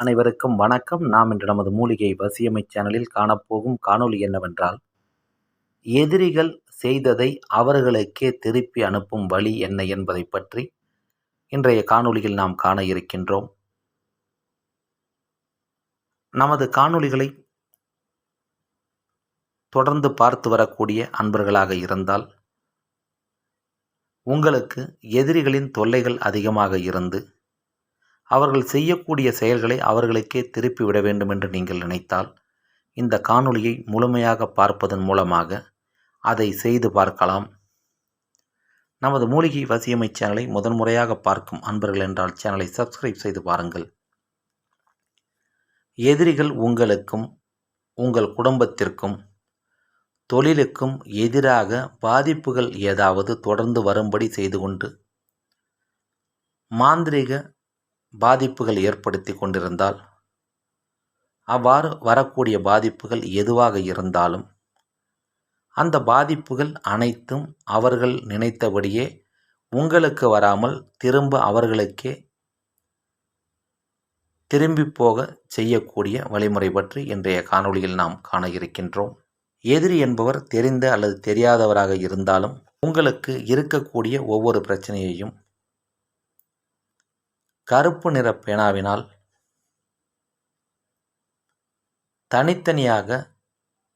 அனைவருக்கும் வணக்கம். நாம் இன்று நமது மூலிகை வசியமை சேனலில் காணப்போகும் காணொளி என்னவென்றால் எதிரிகள் செய்ததை அவர்களுக்கே திருப்பி அனுப்பும் வழி என்ன என்பதை பற்றி இன்றைய காணொளியில் நாம் காண இருக்கின்றோம். நமது காணொளிகளை தொடர்ந்து பார்த்து வரக்கூடிய அன்பர்களாக இருந்தால் உங்களுக்கு எதிரிகளின் தொல்லைகள் அதிகமாக இருந்து அவர்கள் செய்யக்கூடிய செயல்களை அவர்களுக்கே திருப்பிவிட வேண்டும் என்று நீங்கள் நினைத்தால் இந்த காணொளியை முழுமையாக பார்ப்பதன் மூலமாக அதை செய்து பார்க்கலாம். நமது மூலிகை வசியமை சேனலை முதன்முறையாக பார்க்கும் அன்பர்கள் என்றால் சேனலை சப்ஸ்கிரைப் செய்து பாருங்கள். எதிரிகள் உங்களுக்கும் உங்கள் குடும்பத்திற்கும் தொழிலுக்கும் எதிராக பாதிப்புகள் ஏதாவது தொடர்ந்து வரும்படி செய்து கொண்டு மாந்திரிக பாதிப்புகள் ஏற்படுத்தி கொண்டிருந்தால் அவ்வாறு வரக்கூடிய பாதிப்புகள் எதுவாக இருந்தாலும் அந்த பாதிப்புகள் அனைத்தும் அவர்கள் நினைத்தபடியே உங்களுக்கு வராமல் திரும்ப அவர்களுக்கே திரும்பி போக செய்யக்கூடிய வழிமுறை பற்றி இன்றைய காணொளியில் நாம் காண இருக்கின்றோம். எதிரி என்பவர் தெரிந்த அல்லது தெரியாதவராக இருந்தாலும் உங்களுக்கு இருக்கக்கூடிய ஒவ்வொரு பிரச்சனையையும் கருப்பு நிற பேனாவினால் தனித்தனியாக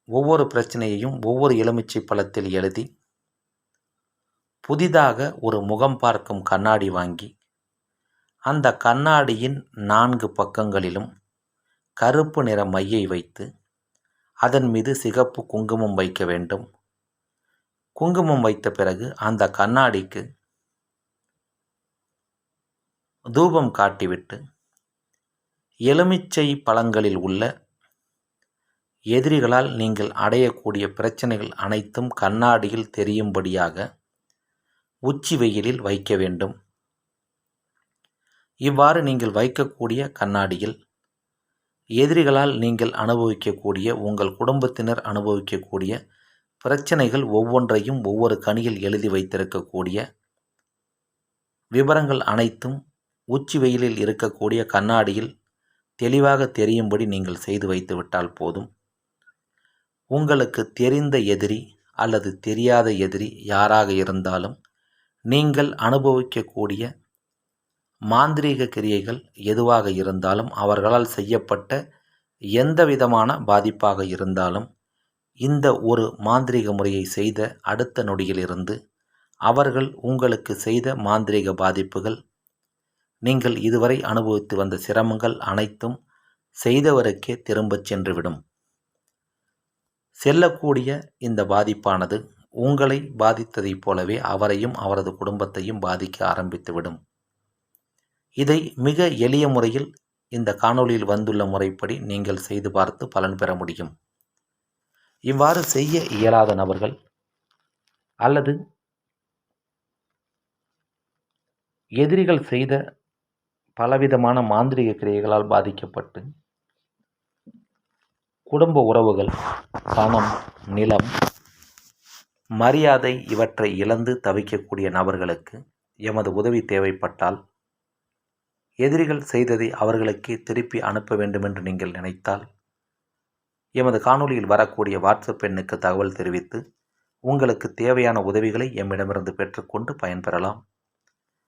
ஒவ்வொரு பிரச்சனையையும் ஒவ்வொரு எலுமிச்சை பழத்தில் எழுதி புதிதாக ஒரு முகம் பார்க்கும் கண்ணாடி வாங்கி அந்த கண்ணாடியின் நான்கு பக்கங்களிலும் கருப்பு நிற மையை வைத்து அதன் மீது சிகப்பு குங்குமம் வைக்க வேண்டும். குங்குமம் வைத்த பிறகு அந்த கண்ணாடிக்கு தூபம் காட்டிவிட்டு எலுமிச்சை பழங்களில் உள்ள எதிரிகளால் நீங்கள் அடையக்கூடிய பிரச்சனைகள் அனைத்தும் கண்ணாடியில் தெரியும்படியாக உச்சி வெயிலில் வைக்க வேண்டும். இவ்வாறு நீங்கள் வைக்கக்கூடிய கண்ணாடியில் எதிரிகளால் நீங்கள் அனுபவிக்கக்கூடிய உங்கள் குடும்பத்தினர் அனுபவிக்கக்கூடிய பிரச்சனைகள் ஒவ்வொன்றையும் ஒவ்வொரு கனியில் எழுதி வைத்திருக்கக்கூடிய விவரங்கள் அனைத்தும் உச்சி வெயிலில் இருக்கக்கூடிய கண்ணாடியில் தெளிவாக தெரியும்படி நீங்கள் செய்து வைத்து விட்டால் போதும். உங்களுக்கு தெரிந்த எதிரி அல்லது தெரியாத எதிரி யாராக இருந்தாலும் நீங்கள் அனுபவிக்கக்கூடிய மாந்திரீக கிரியைகள் எதுவாக இருந்தாலும் அவர்களால் செய்யப்பட்ட எந்த விதமான பாதிப்பாக இருந்தாலும் இந்த ஒரு மாந்திரீக முறையை செய்த அடுத்த நொடியிலிருந்து அவர்கள் உங்களுக்கு செய்த மாந்திரீக பாதிப்புகள் நீங்கள் இதுவரை அனுபவித்து வந்த சிரமங்கள் அனைத்தும் செய்தவருக்கே திரும்பச் சென்றுவிடும். செல்லக்கூடிய இந்த பாதிப்பானது உங்களை பாதித்ததைப் போலவே அவரையும் அவரது குடும்பத்தையும் பாதிக்க ஆரம்பித்துவிடும். இதை மிக எளிய முறையில் இந்த காணொளியில் வந்துள்ள முறைப்படி நீங்கள் செய்து பார்த்து பலன் பெற முடியும். இவ்வாறு செய்ய இயலாத நபர்கள் அல்லது எதிரிகள் செய்த பலவிதமான மாந்திரிக கிரியைகளால் பாதிக்கப்பட்டு குடும்ப உறவுகள் பணம் நிலம் மரியாதை இவற்றை இழந்து தவிக்கக்கூடிய நபர்களுக்கு எமது உதவி தேவைப்பட்டால் எதிரிகள் செய்ததை அவர்களுக்கே திருப்பி அனுப்ப வேண்டுமென்று நீங்கள் நினைத்தால் எமது காணொலியில் வரக்கூடிய வாட்ஸ்அப் எண்ணுக்கு தகவல் தெரிவித்து உங்களுக்கு தேவையான உதவிகளை எம்மிடமிருந்து பெற்றுக்கொண்டு பயன்பெறலாம்.